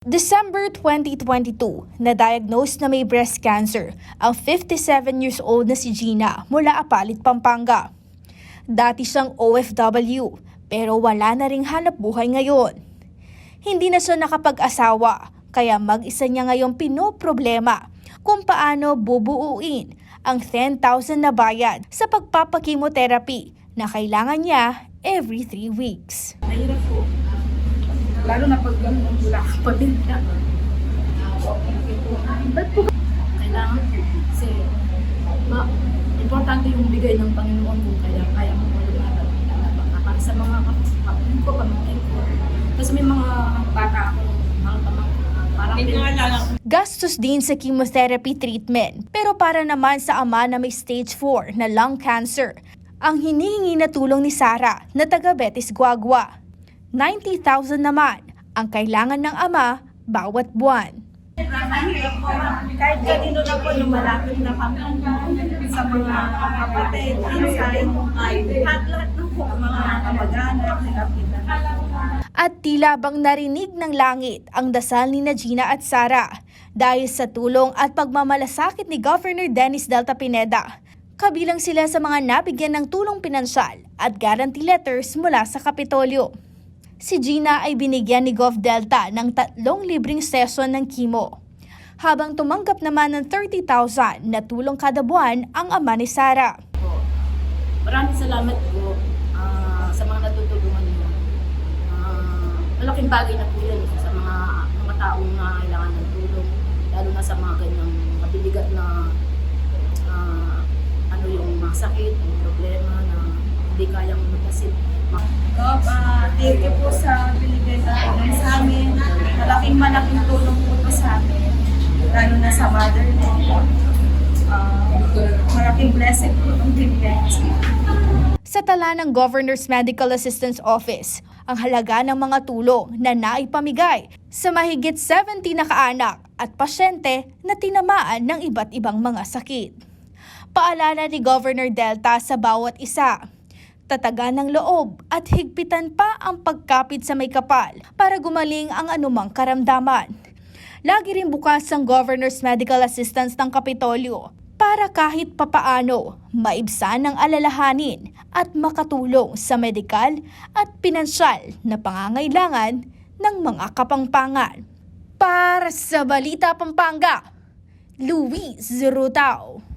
December 2022, na-diagnose na may breast cancer ang 57 years old na si Gina mula Apalit, Pampanga. Dati siyang OFW pero wala na ring hanap buhay ngayon. Hindi na siya nakapag-asawa kaya mag-isa niya ngayong pinoproblema kung paano bubuuin ang 10,000 na bayad sa pagpapakimotherapy na kailangan niya every 3 weeks. Mahirap po. Lalo na pag gano'n wala ka pa din ka. Ba't po kailangan po? Kasi ma, importante yung bigay ng Panginoon kung kaya kaya mo malumaban. Para sa mga kapatid ko, pamangkin ko. Kasi may mga bata ako, mga pamangkin. Gastos din sa chemotherapy treatment. Pero para naman sa ama na may stage 4 na lung cancer, ang hinihingi na tulong ni Sara na taga Betis Guagua. 90,000 naman ang kailangan ng ama bawat buwan. kahit kanino na po lumalapit na kami sa mga kapatid, insan, lahat-lahat na po mga kamag-anak, kapitan. At tila bang narinig ng langit ang dasal ni na Gina at Sara dahil sa tulong at pagmamalasakit ni Governor Dennis Delta Pineda. Kabilang sila sa mga nabigyan ng tulong pinansyal at guarantee letters mula sa Kapitolyo. Si Gina ay binigyan ni Gov Delta ng tatlong libreng session ng chemo. Habang tumanggap naman ng 30,000 na tulong kada buwan ang ama ni Sara. Maraming salamat po ah, sa mga natutulungan niyo. Ah, malaking bagay na po yun sa mga mga taong na kailangan ng tulong, lalo na sa mga ganyang mabibigat na ah, ano yung mga sakit, yung problema na hindi kayang magpasit. Gov, ah, thank you po sa binigay na sa amin. Malaking malaking tulong po to sa amin. Lalo na sa mother ko. Ah, malaking blessing po itong binigay sa. Sa tala ng Governor's Medical Assistance Office, ang halaga ng mga tulong na naipamigay sa mahigit 70 na kaanak at pasyente na tinamaan ng iba't ibang mga sakit. Paalala ni Governor Delta sa bawat isa, tatagan ng loob at higpitan pa ang pagkapit sa may kapal para gumaling ang anumang karamdaman. Lagi rin bukas ang Governor's Medical Assistance ng Kapitolyo para kahit papaano maibsan ang alalahanin at makatulong sa medikal at pinansyal na pangangailangan ng mga kapangpangan. Para sa Balita Pampanga, Luis Rutao.